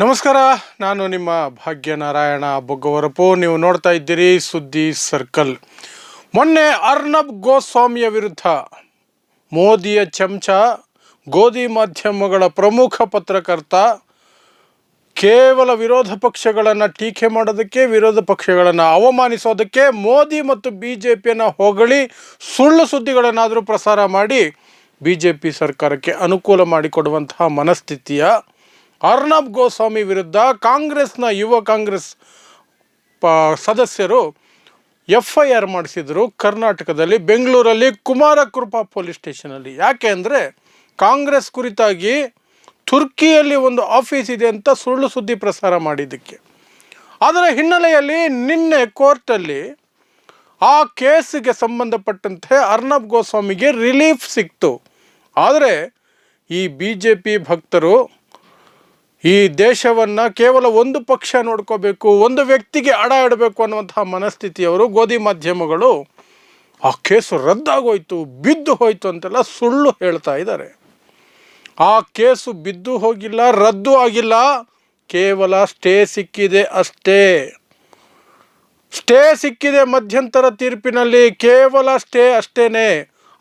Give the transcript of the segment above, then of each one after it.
ನಮಸ್ಕಾರ, ನಾನು ನಿಮ್ಮ ಭಾಗ್ಯನಾರಾಯಣ ಬೊಗ್ಗವರಪು. ನೀವು ನೋಡ್ತಾ ಇದ್ದೀರಿ ಸುದ್ದಿ ಸರ್ಕಲ್. ಮೊನ್ನೆ ಅರ್ನಬ್ ಗೋಸ್ವಾಮಿಯ ವಿರುದ್ಧ ಮೋದಿಯ ಚಮಚ, ಗೋಧಿ ಮಾಧ್ಯಮಗಳ ಪ್ರಮುಖ ಪತ್ರಕರ್ತ, ಕೇವಲ ವಿರೋಧ ಪಕ್ಷಗಳನ್ನು ಟೀಕೆ ಮಾಡೋದಕ್ಕೆ, ವಿರೋಧ ಪಕ್ಷಗಳನ್ನು ಅವಮಾನಿಸೋದಕ್ಕೆ ಮೋದಿ ಮತ್ತು ಬಿ ಜೆ ಪಿಯನ್ನು ಹೊಗಳಿ, ಸುಳ್ಳು ಸುದ್ದಿಗಳನ್ನಾದರೂ ಪ್ರಸಾರ ಮಾಡಿ ಬಿ ಜೆ ಪಿ ಸರ್ಕಾರಕ್ಕೆ ಅನುಕೂಲ ಮಾಡಿಕೊಡುವಂತಹ ಮನಸ್ಥಿತಿಯ ಅರ್ನಬ್ ಗೋಸ್ವಾಮಿ ವಿರುದ್ಧ ಕಾಂಗ್ರೆಸ್ನ ಯುವ ಕಾಂಗ್ರೆಸ್, ಪ, ಸದಸ್ಯರು ಎಫ್ ಐ ಆರ್ ಮಾಡಿಸಿದರು ಕರ್ನಾಟಕದಲ್ಲಿ, ಬೆಂಗಳೂರಲ್ಲಿ ಕುಮಾರಕೃಪಾ ಪೊಲೀಸ್ ಸ್ಟೇಷನಲ್ಲಿ ಯಾಕೆ ಅಂದರೆ ಕಾಂಗ್ರೆಸ್ ಕುರಿತಾಗಿ ತುರ್ಕಿಯಲ್ಲಿ ಒಂದು ಆಫೀಸ್ ಇದೆ ಅಂತ ಸುಳ್ಳು ಸುದ್ದಿ ಪ್ರಸಾರ ಮಾಡಿದ್ದಕ್ಕೆ. ಅದರ ಹಿನ್ನೆಲೆಯಲ್ಲಿ ನಿನ್ನೆ ಕೋರ್ಟಲ್ಲಿ ಆ ಕೇಸಿಗೆ ಸಂಬಂಧಪಟ್ಟಂತೆ ಅರ್ನಬ್ ಗೋಸ್ವಾಮಿಗೆ ರಿಲೀಫ್ ಸಿಕ್ತು. ಆದರೆ ಈ ಬಿ ಜೆ ಪಿ ಭಕ್ತರು ಈ ದೇಶವನ್ನು ಕೇವಲ ಒಂದು ಪಕ್ಷ ನೋಡ್ಕೋಬೇಕು, ಒಂದು ವ್ಯಕ್ತಿಗೆ ಅಡ ಇಡಬೇಕು ಅನ್ನುವಂತಹ ಮನಸ್ಥಿತಿಯವರು ಗೋಧಿ ಮಾಧ್ಯಮಗಳು ಆ ಕೇಸು ರದ್ದಾಗೋಯ್ತು, ಬಿದ್ದು ಹೋಯ್ತು ಅಂತೆಲ್ಲ ಸುಳ್ಳು ಹೇಳ್ತಾ ಇದ್ದಾರೆ. ಆ ಕೇಸು ಬಿದ್ದು ಹೋಗಿಲ್ಲ, ರದ್ದು ಆಗಿಲ್ಲ, ಕೇವಲ ಸ್ಟೇ ಸಿಕ್ಕಿದೆ ಅಷ್ಟೇ. ಸ್ಟೇ ಸಿಕ್ಕಿದೆ ಮಧ್ಯಂತರ ತೀರ್ಪಿನಲ್ಲಿ, ಕೇವಲ ಸ್ಟೇ ಅಷ್ಟೇನೆ.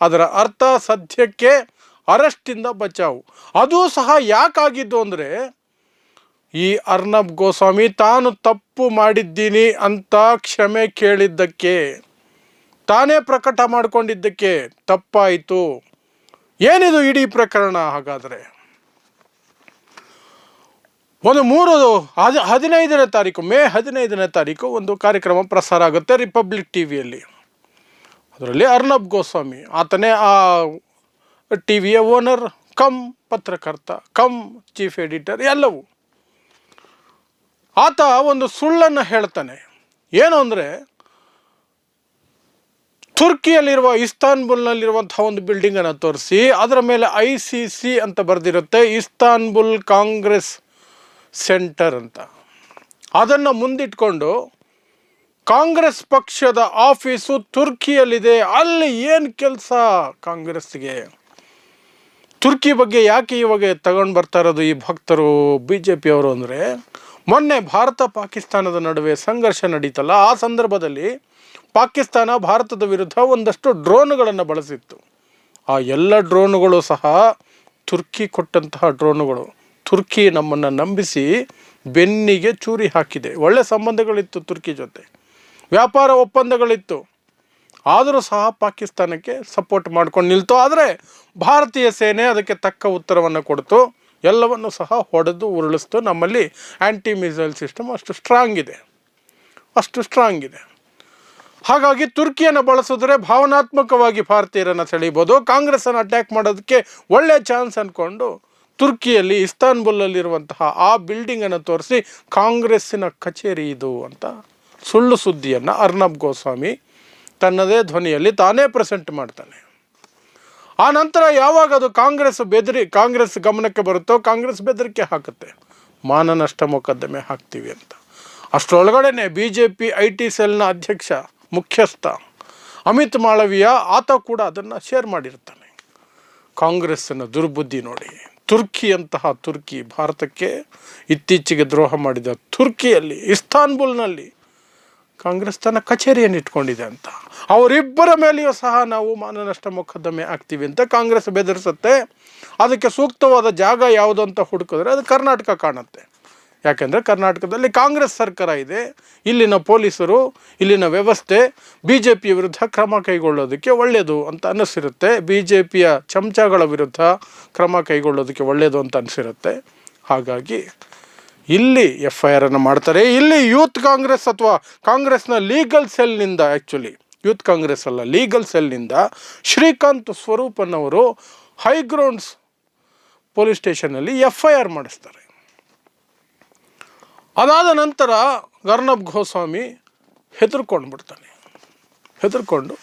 ಅದರ ಅರ್ಥ ಸದ್ಯಕ್ಕೆ ಅರೆಸ್ಟಿಂದ ಬಚಾವು. ಅದು ಸಹ ಯಾಕಾಗಿದ್ದು ಅಂದರೆ ಈ ಅರ್ನಬ್ ಗೋಸ್ವಾಮಿ, ತಾನು ತಪ್ಪು ಮಾಡಿದ್ದೀನಿ ಅಂತ ಕ್ಷಮೆ ಕೇಳಿದ್ದಕ್ಕೆ, ತಾನೇ ಪ್ರಕಟ ಮಾಡಿಕೊಂಡಿದ್ದಕ್ಕೆ ತಪ್ಪಾಯಿತು. ಏನಿದು ಇಡೀ ಪ್ರಕರಣ ಹಾಗಾದರೆ? ಒಂದು ಮೂರು, ಹದ, ಹದಿನೈದನೇ ತಾರೀಕು, ಮೇ ಹದಿನೈದನೇ ತಾರೀಕು ಒಂದು ಕಾರ್ಯಕ್ರಮ ಪ್ರಸಾರ ಆಗುತ್ತೆ ರಿಪಬ್ಲಿಕ್ ಟಿ ವಿಯಲ್ಲಿ ಅದರಲ್ಲಿ ಅರ್ನಬ್ ಗೋಸ್ವಾಮಿ, ಆತನೇ ಆ ಟಿ ವಿಯ ಓನರ್, ಕಮ್ ಪತ್ರಕರ್ತ, ಕಮ್ ಚೀಫ್ ಎಡಿಟರ್, ಎಲ್ಲವೂ. ಆತ ಒಂದು ಸುಳ್ಳನ್ನು ಹೇಳ್ತಾನೆ. ಏನು ಅಂದರೆ, ತುರ್ಕಿಯಲ್ಲಿರುವ ಇಸ್ತಾನ್ಬುಲ್ನಲ್ಲಿರುವಂಥ ಒಂದು ಬಿಲ್ಡಿಂಗನ್ನು ತೋರಿಸಿ, ಅದರ ಮೇಲೆ ಐ ಸಿ ಸಿ ಅಂತ ಬರೆದಿರುತ್ತೆ, ಇಸ್ತಾನ್ಬುಲ್ ಕಾಂಗ್ರೆಸ್ ಸೆಂಟರ್ ಅಂತ. ಅದನ್ನು ಮುಂದಿಟ್ಕೊಂಡು, ಕಾಂಗ್ರೆಸ್ ಪಕ್ಷದ ಆಫೀಸು ತುರ್ಕಿಯಲ್ಲಿದೆ, ಅಲ್ಲಿ ಏನು ಕೆಲಸ ಕಾಂಗ್ರೆಸ್ಗೆ ತುರ್ಕಿ ಬಗ್ಗೆ ಯಾಕೆ ಇವಾಗ ತಗೊಂಡು ಬರ್ತಾ ಇರೋದು ಈ ಭಕ್ತರು, ಬಿ ಜೆ ಪಿಯವರು ಅಂದರೆ ಮೊನ್ನೆ ಭಾರತ ಪಾಕಿಸ್ತಾನದ ನಡುವೆ ಸಂಘರ್ಷ ನಡೀತಲ್ಲ, ಆ ಸಂದರ್ಭದಲ್ಲಿ ಪಾಕಿಸ್ತಾನ ಭಾರತದ ವಿರುದ್ಧ ಒಂದಷ್ಟು ಡ್ರೋನ್ಗಳನ್ನು ಬಳಸಿತ್ತು. ಆ ಎಲ್ಲ ಡ್ರೋನುಗಳು ಸಹ ತುರ್ಕಿ ಕೊಟ್ಟಂತಹ ಡ್ರೋನುಗಳು. ತುರ್ಕಿ ನಮ್ಮನ್ನು ನಂಬಿಸಿ ಬೆನ್ನಿಗೆ ಚೂರಿ ಹಾಕಿದೆ. ಒಳ್ಳೆ ಸಂಬಂಧಗಳಿತ್ತು ತುರ್ಕಿ ಜೊತೆ. ವ್ಯಾಪಾರ ಒಪ್ಪಂದಗಳಿತ್ತು. ಆದರೂ ಸಹ ಪಾಕಿಸ್ತಾನಕ್ಕೆ ಸಪೋರ್ಟ್ ಮಾಡ್ಕೊಂಡು ನಿಲ್ತು. ಆದರೆ ಭಾರತೀಯ ಸೇನೆ ಅದಕ್ಕೆ ತಕ್ಕ ಉತ್ತರವನ್ನು ಕೊಡ್ತು. ಎಲ್ಲವನ್ನು ಸಹ ಹೊಡೆದು ಉರುಳಿಸ್ತು. ನಮ್ಮಲ್ಲಿ ಆ್ಯಂಟಿ ಮಿಸೈಲ್ ಸಿಸ್ಟಮ್ ಅಷ್ಟು ಸ್ಟ್ರಾಂಗ್ ಇದೆ. ಅಷ್ಟು ಸ್ಟ್ರಾಂಗ್ ಇದೆ. ಹಾಗಾಗಿ ತುರ್ಕಿಯನ್ನು ಬಳಸಿದ್ರೆ ಭಾವನಾತ್ಮಕವಾಗಿ ಭಾರತೀಯರನ್ನು ಸೆಳೀಬೋದು. ಕಾಂಗ್ರೆಸ್ಸನ್ನು ಅಟ್ಯಾಕ್ ಮಾಡೋದಕ್ಕೆ ಒಳ್ಳೆ ಚಾನ್ಸ್ ಅಂದ್ಕೊಂಡು ತುರ್ಕಿಯಲ್ಲಿ ಇಸ್ತಾನ್ಬುಲ್ಲಲ್ಲಿರುವಂತಹ ಆ ಬಿಲ್ಡಿಂಗನ್ನು ತೋರಿಸಿ ಕಾಂಗ್ರೆಸ್ಸಿನ ಕಚೇರಿ ಇದು ಅಂತ ಸುಳ್ಳು ಸುದ್ದಿಯನ್ನು ಅರ್ನಬ್ ಗೋಸ್ವಾಮಿ ತನ್ನದೇ ಧ್ವನಿಯಲ್ಲಿ ತಾನೇ ಪ್ರೆಸೆಂಟ್ ಮಾಡ್ತಾನೆ. ಆ ನಂತರ ಯಾವಾಗ ಅದು ಕಾಂಗ್ರೆಸ್ ಬೆದರಿ, ಕಾಂಗ್ರೆಸ್ ಗಮನಕ್ಕೆ ಬರುತ್ತೋ ಕಾಂಗ್ರೆಸ್ ಬೆದರಿಕೆ ಹಾಕುತ್ತೆ. ಮಾನನಷ್ಟ ಮೊಕದ್ದಮೆ ಹಾಕ್ತೀವಿ ಅಂತ. ಅಷ್ಟರೊಳಗಡೆನೆ B J P I T ಸೆಲ್ನ ಅಧ್ಯಕ್ಷ, ಮುಖ್ಯಸ್ಥ ಅಮಿತ್ ಮಾಳವಿಯ ಆತ ಕೂಡ ಅದನ್ನು ಶೇರ್ ಮಾಡಿರ್ತಾನೆ. ಕಾಂಗ್ರೆಸ್ಸನ್ನು ದುರ್ಬುದ್ಧಿ ನೋಡಿ, ತುರ್ಕಿಯಂತಹ ತುರ್ಕಿ ಭಾರತಕ್ಕೆ ಇತ್ತೀಚೆಗೆ ದ್ರೋಹ ಮಾಡಿದ ತುರ್ಕಿಯಲ್ಲಿ, ಇಸ್ತಾನ್ಬುಲ್ನಲ್ಲಿ ಕಾಂಗ್ರೆಸ್ ತನ್ನ ಕಚೇರಿಯನ್ನು ಇಟ್ಕೊಂಡಿದೆ ಅಂತ. ಅವರಿಬ್ಬರ ಮೇಲೆಯೂ ಸಹ ನಾವು ಮಾನನಷ್ಟ ಮೊಕದ್ದಮೆ ಆಗ್ತೀವಿ ಅಂತ ಕಾಂಗ್ರೆಸ್ ಬೆದರಿಸುತ್ತೆ. ಅದಕ್ಕೆ ಸೂಕ್ತವಾದ ಜಾಗ ಯಾವುದು ಅಂತ ಹುಡುಕಿದ್ರೆ ಅದು ಕರ್ನಾಟಕ ಕಾಣುತ್ತೆ. ಯಾಕೆಂದರೆ ಕರ್ನಾಟಕದಲ್ಲಿ ಕಾಂಗ್ರೆಸ್ ಸರ್ಕಾರ ಇದೆ. ಇಲ್ಲಿನ ಪೊಲೀಸರು, ಇಲ್ಲಿನ ವ್ಯವಸ್ಥೆ ಬಿ ಜೆ ಪಿ ವಿರುದ್ಧ ಕ್ರಮ ಕೈಗೊಳ್ಳೋದಕ್ಕೆ ಒಳ್ಳೆಯದು ಅಂತ ಅನ್ನಿಸಿರುತ್ತೆ. ಬಿ ಜೆ ಪಿಯ ಚಮಚಗಳ ವಿರುದ್ಧ ಕ್ರಮ ಕೈಗೊಳ್ಳೋದಕ್ಕೆ ಒಳ್ಳೆಯದು ಅಂತ ಅನಿಸಿರುತ್ತೆ ಹಾಗಾಗಿ ಇಲ್ಲಿ ಎಫ್ ಐ ಆರನ್ನು ಮಾಡ್ತಾರೆ. ಇಲ್ಲಿ ಯೂತ್ ಕಾಂಗ್ರೆಸ್ ಅಥವಾ ಕಾಂಗ್ರೆಸ್ನ ಲೀಗಲ್ ಸೆಲ್ನಿಂದ ಆ್ಯಕ್ಚುಲಿ ಯೂತ್ ಕಾಂಗ್ರೆಸ್ ಅಲ್ಲ ಲೀಗಲ್ ಸೆಲ್ನಿಂದ ಶ್ರೀಕಾಂತ್ ಹೈ ಹೈಗ್ರೌಂಡ್ಸ್ ಪೊಲೀಸ್ ಸ್ಟೇಷನಲ್ಲಿ ಎಫ್ ಐ ಆರ್ ಮಾಡಿಸ್ತಾರೆ. ಅದಾದ ನಂತರ ಗರ್ನಬ್ ಗೋಸ್ವಾಮಿ ಹೆದರ್ಕೊಂಡು ಬಿಡ್ತಾನೆ ಹೆದರ್ಕೊಂಡು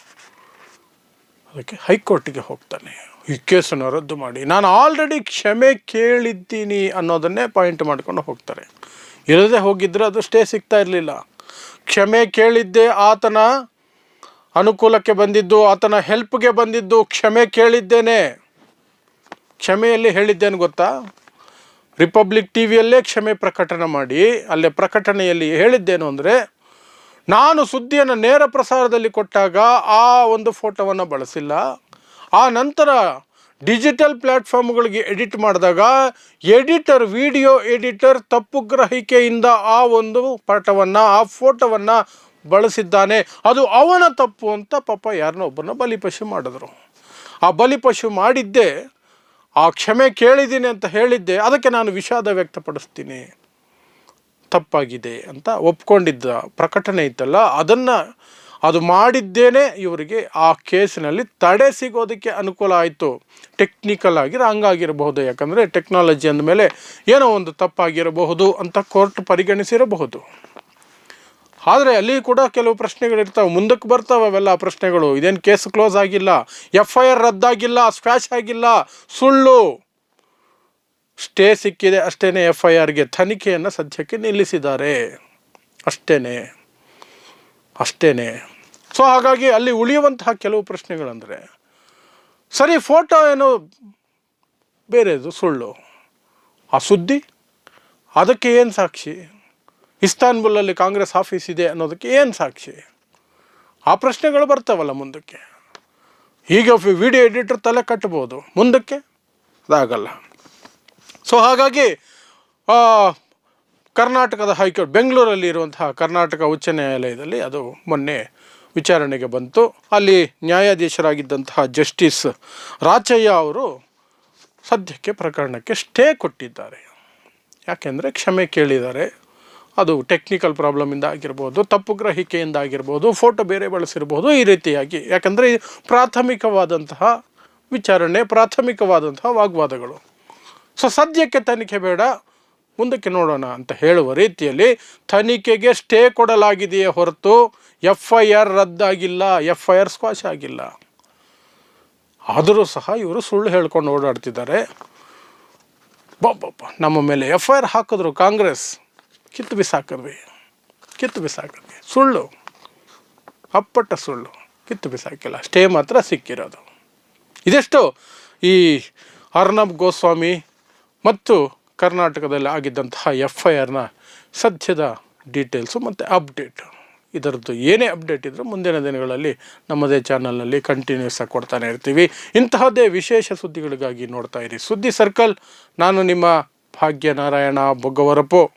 ಅದಕ್ಕೆ ಹೈಕೋರ್ಟಿಗೆ ಹೋಗ್ತಾನೆ. ಈ ಕೇಸನ್ನು ರದ್ದು ಮಾಡಿ. ನಾನು ಆಲ್ರೆಡಿ ಕ್ಷಮೆ ಕೇಳಿದ್ದೀನಿ ಅನ್ನೋದನ್ನೇ ಪಾಯಿಂಟ್ ಮಾಡ್ಕೊಂಡು ಹೋಗ್ತಾರೆ. ಇರದೇ ಹೋಗಿದ್ದರೆ ಅದು ಸ್ಟೇ ಸಿಗ್ತಾ ಇರಲಿಲ್ಲ. ಕ್ಷಮೆ ಕೇಳಿದ್ದೆ ಆತನ ಅನುಕೂಲಕ್ಕೆ ಬಂದಿದ್ದು, ಆತನ ಹೆಲ್ಪ್ಗೆ ಬಂದಿದ್ದು, ಕ್ಷಮೆ ಕೇಳಿದ್ದೇನೆ. ಕ್ಷಮೆಯಲ್ಲಿ ಹೇಳಿದ್ದೇನು ಗೊತ್ತಾ? ರಿಪಬ್ಲಿಕ್ ಟಿ ವಿಯಲ್ಲೇ ಕ್ಷಮೆ ಪ್ರಕಟಣೆ ಮಾಡಿ, ಅಲ್ಲೇ ಪ್ರಕಟಣೆಯಲ್ಲಿ ಹೇಳಿದ್ದೇನು ಅಂದರೆ ನಾನು ಸುದ್ದಿಯನ್ನು ನೇರ ಪ್ರಸಾರದಲ್ಲಿ ಕೊಟ್ಟಾಗ ಆ ಒಂದು ಫೋಟೋವನ್ನು ಬಳಸಿಲ್ಲ. ಆ ನಂತರ ಡಿಜಿಟಲ್ ಪ್ಲ್ಯಾಟ್ಫಾರ್ಮ್ಗಳಿಗೆ ಎಡಿಟ್ ಮಾಡಿದಾಗ ಎಡಿಟರ್, ವಿಡಿಯೋ ಎಡಿಟರ್ ತಪ್ಪು ಗ್ರಹಿಕೆಯಿಂದ ಆ ಒಂದು ಪಾಠವನ್ನು, ಆ ಫೋಟೋವನ್ನು ಬಳಸಿದ್ದಾನೆ. ಅದು ಅವನ ತಪ್ಪು ಅಂತ ಪಾಪ ಯಾರನ್ನೋ ಒಬ್ಬರನ್ನ ಬಲಿಪಶು ಮಾಡಿದ್ರು. ಆ ಬಲಿಪಶು ಮಾಡಿದ್ದೆ, ಆ ಕ್ಷಮೆ ಕೇಳಿದ್ದೀನಿ ಅಂತ ಹೇಳಿದ್ದೆ, ಅದಕ್ಕೆ ನಾನು ವಿಷಾದ ವ್ಯಕ್ತಪಡಿಸ್ತೀನಿ. ತಪ್ಪಾಗಿದೆ ಅಂತ ಒಪ್ಕೊಂಡಿದ್ದ ಪ್ರಕಟಣೆ ಇತ್ತಲ್ಲ, ಅದನ್ನು ಅದು ಮಾಡಿದ್ದೇನೆ ಇವರಿಗೆ. ಆ ಕೇಸಿನಲ್ಲಿ ತಡೆ ಸಿಗೋದಕ್ಕೆ ಅನುಕೂಲ ಆಯಿತು. ಟೆಕ್ನಿಕಲ್ ಆಗಿ ಹಂಗಾಗಿರಬಹುದು ಯಾಕಂದರೆ ಟೆಕ್ನಾಲಜಿ ಅಂದಮೇಲೆ ಏನೋ ಒಂದು ತಪ್ಪಾಗಿರಬಹುದು ಅಂತ ಕೋರ್ಟ್ ಪರಿಗಣಿಸಿರಬಹುದು. ಆದರೆ ಅಲ್ಲಿ ಕೂಡ ಕೆಲವು ಪ್ರಶ್ನೆಗಳಿರ್ತಾವೆ, ಮುಂದಕ್ಕೆ ಬರ್ತಾವೆ ಅವೆಲ್ಲ ಪ್ರಶ್ನೆಗಳು. ಇದೇನು ಕೇಸ್ ಕ್ಲೋಸ್ ಆಗಿಲ್ಲ ಎಫ್ ಐ ಆರ್ ರದ್ದಾಗಿಲ್ಲ ಸ್ಕ್ರ್ಯಾಚ್ ಆಗಿಲ್ಲ, ಸುಳ್ಳು. ಸ್ಟೇ ಸಿಕ್ಕಿದೆ ಅಷ್ಟೇ ಎಫ್ ಐ ಆರ್ಗೆ ತನಿಖೆಯನ್ನು ಸದ್ಯಕ್ಕೆ ನಿಲ್ಲಿಸಿದ್ದಾರೆ. ಅಷ್ಟೇ ಅಷ್ಟೇ ಸೊ, ಹಾಗಾಗಿ ಅಲ್ಲಿ ಉಳಿಯುವಂತಹ ಕೆಲವು ಪ್ರಶ್ನೆಗಳಂದರೆ, ಸರಿ, ಫೋಟೋ ಏನು ಬೇರೆದು, ಸುಳ್ಳು. ಆ ಸುದ್ದಿ? ಅದಕ್ಕೆ ಏನು ಸಾಕ್ಷಿ? ಇಸ್ತಾನ್ಬುಲ್ಲಲ್ಲಿ ಕಾಂಗ್ರೆಸ್ ಆಫೀಸ್ ಇದೆ ಅನ್ನೋದಕ್ಕೆ ಏನು ಸಾಕ್ಷಿ? ಆ ಪ್ರಶ್ನೆಗಳು ಬರ್ತಾವಲ್ಲ ಮುಂದಕ್ಕೆ. ಈಗ ವಿಡಿಯೋ ಎಡಿಟರ್ ತಲೆ ಕಟ್ಬೋದು. ಮುಂದಕ್ಕೆ? ಅದಾಗಲ್ಲ. ಸೊ ಹಾಗಾಗಿ ಕರ್ನಾಟಕದ ಹೈಕೋರ್ಟ್, ಬೆಂಗಳೂರಲ್ಲಿ ಇರುವಂತಹ ಕರ್ನಾಟಕ ಉಚ್ಚ ನ್ಯಾಯಾಲಯದಲ್ಲಿ ಅದು ಮೊನ್ನೆ ವಿಚಾರಣೆಗೆ ಬಂತು. ಅಲ್ಲಿ ನ್ಯಾಯಾಧೀಶರಾಗಿದ್ದಂತಹ ಜಸ್ಟಿಸ್ ರಾಚಯ್ಯ ಅವರು ಸದ್ಯಕ್ಕೆ ಪ್ರಕರಣಕ್ಕೆ ಸ್ಟೇ ಕೊಟ್ಟಿದ್ದಾರೆ. ಯಾಕೆಂದರೆ ಕ್ಷಮೆ ಕೇಳಿದ್ದಾರೆ. ಅದು ಟೆಕ್ನಿಕಲ್ ಪ್ರಾಬ್ಲಮಿಂದ ಆಗಿರ್ಬೋದು, ತಪ್ಪು ಗ್ರಹಿಕೆಯಿಂದ ಆಗಿರ್ಬೋದು ಫೋಟೋ ಬೇರೆ ಬಳಸಿರ್ಬೋದು ಈ ರೀತಿಯಾಗಿ. ಯಾಕಂದರೆ, ಪ್ರಾಥಮಿಕವಾದಂತಹ ವಿಚಾರಣೆ, ಪ್ರಾಥಮಿಕವಾದಂತಹ ವಾಗ್ವಾದಗಳು. ಸೊ ಸದ್ಯಕ್ಕೆ ತನಿಖೆ ಬೇಡ, ಮುಂದಕ್ಕೆ ನೋಡೋಣ ಅಂತ ಹೇಳುವ ರೀತಿಯಲ್ಲಿ ತನಿಖೆಗೆ ಸ್ಟೇ ಕೊಡಲಾಗಿದೆಯೇ ಹೊರತು ಎಫ್ ಐ ಆರ್ ರದ್ದಾಗಿಲ್ಲ ಎಫ್ ಐ ಆರ್ ಸ್ಕ್ವಾಶ್ ಆಗಿಲ್ಲ. ಆದರೂ ಸಹ ಇವರು ಸುಳ್ಳು ಹೇಳ್ಕೊಂಡು ಓಡಾಡ್ತಿದ್ದಾರೆ. ಬೊಬ್ಬ ನಮ್ಮ ಮೇಲೆ ಎಫ್ ಐ ಆರ್ ಹಾಕಿದ್ರು ಕಾಂಗ್ರೆಸ್. ಕಿತ್ತು ಬಿಸಾಕಿದ್ವಿ ಕಿತ್ತು ಬಿಸಾಕಿದ್ವಿ. ಸುಳ್ಳು, ಅಪ್ಪಟ್ಟ ಸುಳ್ಳು, ಕಿತ್ತು ಬಿಸಾಕಿಲ್ಲ. ಸ್ಟೇ ಮಾತ್ರ ಸಿಕ್ಕಿರೋದು. ಇದೆಷ್ಟು? ಈ ಅರ್ನಬ್ ಗೋಸ್ವಾಮಿ ಮತ್ತು ಕರ್ನಾಟಕದಲ್ಲಿ ಆಗಿದ್ದಂತಹ ಎಫ್ ಐ ಆರ್ನ ಸದ್ಯದ ಡೀಟೇಲ್ಸು ಮತ್ತು ಅಪ್ಡೇಟ್. ಇದರದ್ದು ಏನೇ ಅಪ್ಡೇಟ್ ಇದ್ದರೂ ಮುಂದಿನ ದಿನಗಳಲ್ಲಿ ನಮ್ಮದೇ ಚಾನಲ್ನಲ್ಲಿ ಕಂಟಿನ್ಯೂಸ್ ಆಗಿ ಕೊಡ್ತಾನೆ ಇರ್ತೀವಿ. ಇಂತಹದ್ದೇ ವಿಶೇಷ ಸುದ್ದಿಗಳಿಗಾಗಿ ನೋಡ್ತಾ ಇರಿ. ಸುದ್ದಿ ಸರ್ಕಲ್, ನಾನು ನಿಮ್ಮ ಭಾಗ್ಯನಾರಾಯಣ ಬೊಗ್ಗವರಪು